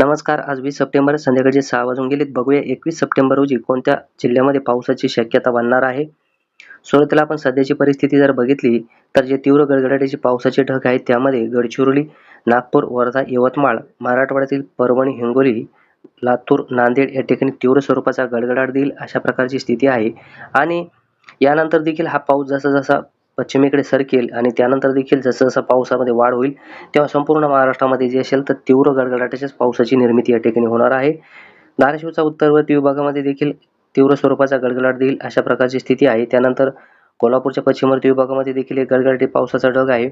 नमस्कार आज वीस सप्टेंबर संध्याकाळचे सहा वाजून गेलेत. बघूया एकवीस सप्टेंबर रोजी कोणत्या जिल्ह्यामध्ये पावसाची शक्यता बनणार आहे? सुरुवातीला आपण सध्याची परिस्थिती जर बघितली तर जे तीव्र गडगडाटीचे पावसाचे ढग आहेत त्यामध्ये गडचिरोली नागपूर वर्धा यवतमाळ मराठवाड्यातील परभणी हिंगोली लातूर नांदेड या ठिकाणी तीव्र स्वरूपाचा गडगडाट देईल अशा प्रकारची स्थिती आहे. आणि यानंतर देखील हा पाऊस जसा जसा पश्चिमेकडे सरकेल आणि त्यानंतर देखील जसं जसं पावसामध्ये वाढ होईल तेव्हा संपूर्ण महाराष्ट्रामध्ये जे असेल तर तीव्र गडगडाटाच्याच पावसाची निर्मिती या ठिकाणी होणार आहे. धाराशिवचा उत्तरवर्ती विभागामध्ये देखील तीव्र स्वरूपाचा गडगडाट देईल अशा प्रकारची स्थिती आहे. त्यानंतर कोल्हापूरच्या पश्चिमवर्ती विभागामध्ये देखील एक गडगडाटी पावसाचा ढग आहे.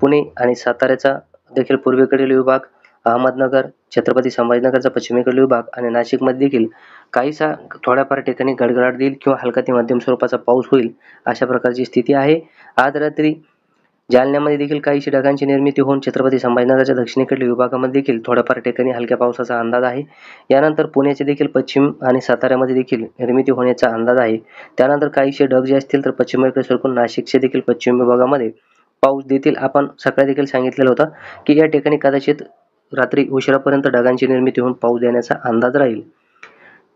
पुणे आणि साताऱ्याचा देखील पूर्वेकडील विभाग अहमदनगर छत्रपती संभाजीनगरचा पश्चिमेकडील विभाग आणि नाशिकमध्ये देखील काहीसा थोड्याफार ठिकाणी गडगडाट देईल किंवा हलका ते मध्यम स्वरूपाचा पाऊस होईल अशा प्रकारची स्थिती आहे. आज रात्री जालन्यामध्ये देखील काहीशी ढगांची निर्मिती होऊन छत्रपती संभाजीनगरच्या दक्षिणेकडील विभागामध्ये देखील थोड्याफार ठिकाणी हलक्या पावसाचा अंदाज आहे. यानंतर पुण्याचे देखील पश्चिम आणि साताऱ्यामध्ये देखील निर्मिती होण्याचा अंदाज आहे. त्यानंतर काहीशे ढग जे असतील तर पश्चिमेकडे सरकून नाशिकचे देखील पश्चिम विभागामध्ये पाऊस देतील. आपण सकाळी देखील सांगितलेलं होतं की या ठिकाणी कदाचित रात्री उशिरापर्यंत ढगांची निर्मिती होऊन पाऊस देण्याचा अंदाज राहील.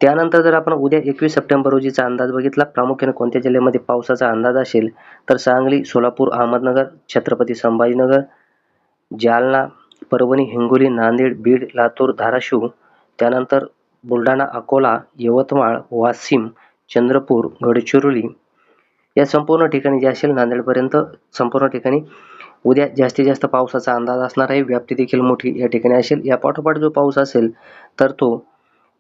त्यानंतर जर आपण उद्या एकवीस सप्टेंबर रोजीचा अंदाज बघितला प्रामुख्याने कोणत्या जिल्ह्यामध्ये पावसाचा अंदाज असेल तर सांगली सोलापूर अहमदनगर छत्रपती संभाजीनगर जालना परभणी हिंगोली नांदेड बीड लातूर धाराशिव त्यानंतर बुलढाणा अकोला यवतमाळ वाशिम चंद्रपूर गडचिरोली या संपूर्ण ठिकाणी जे असेल नांदेडपर्यंत संपूर्ण ठिकाणी उद्या जास्तीत जास्त पावसाचा अंदाज असणार आहे व्याप्ती देखील मोठी या ठिकाणी असेल. या पाठोपाठ जो पाऊस असेल तर तो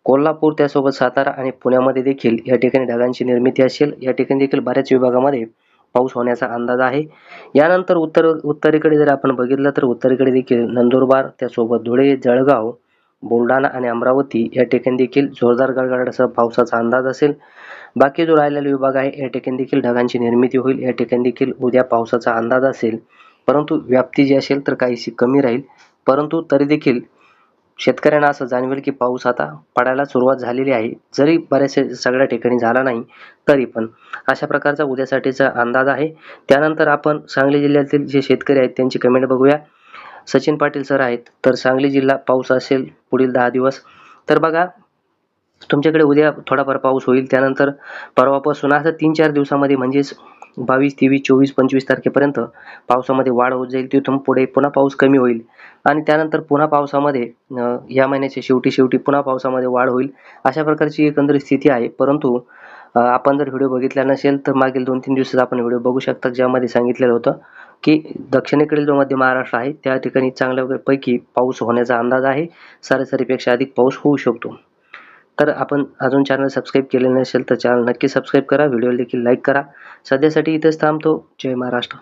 कोल्हापूर त्यासोबत सातारा आणि पुण्यामध्ये देखील या ठिकाणी ढगांची निर्मिती असेल. या ठिकाणी देखील बऱ्याच विभागामध्ये पाऊस होण्याचा अंदाज आहे. यानंतर उत्तर उत्तरेकडे जर आपण बघितलं तर उत्तरेकडे देखील नंदुरबार त्यासोबत धुळे जळगाव बुलढाणा आणि अमरावती या ठिकाणी देखील जोरदार गडगडासह पावसाचा अंदाज असेल. बाकी जो राहिलेला विभाग आहे या ठिकाणी देखील ढगांची निर्मिती होईल. या ठिकाणी देखील उद्या पावसाचा अंदाज असेल. परंतु व्याप्ती जी असेल तर काहीशी कमी राहील. परंतु तरी देखील शेतकऱ्यांना असं जाणवेल की पाऊस आता पडायला सुरुवात झालेली आहे. जरी बऱ्याचशा सगळ्या ठिकाणी झाला नाही तरी पण अशा प्रकारचा उद्यासाठीचा अंदाज आहे. त्यानंतर आपण सांगली जिल्ह्यातील जे शेतकरी आहेत त्यांची कमेंट बघूया. सचिन पाटील सर आहेत. तर सांगली जिल्हा पाऊस असेल पुढील दहा दिवस. तर बघा तुमच्याकडे उद्या थोडाफार पाऊस होईल. त्यानंतर परवापासून असं तीन चार दिवसामध्ये म्हणजेच बावीस तेवीस चोवीस पंचवीस तारखेपर्यंत पावसामध्ये वाढ होत जाईल. तिथून पुढे पुन्हा पाऊस कमी होईल. आणि त्यानंतर पुन्हा पावसामध्ये या महिन्याच्या शेवटी शेवटी पुन्हा पावसामध्ये वाढ होईल अशा प्रकारची एकंदरीत स्थिती आहे. परंतु आपण जर व्हिडिओ बघितला नसेल तर मागील दोन तीन दिवसात आपण व्हिडिओ बघू शकता ज्यामध्ये सांगितलेलं होतं की दक्षिणेकडील जो मध्य महाराष्ट्र आहे त्या ठिकाणी चांगल्यापैकी पाऊस होण्याचा अंदाज आहे. सरासरीपेक्षा अधिक पाऊस होऊ शकतो. तर आपण अजून चॅनल सबस्क्राईब केले नसेल तर चॅनल नक्की सबस्क्राईब करा. व्हिडिओ देखील लाईक करा. सध्यासाठी इथेच थांबतो. जय महाराष्ट्र.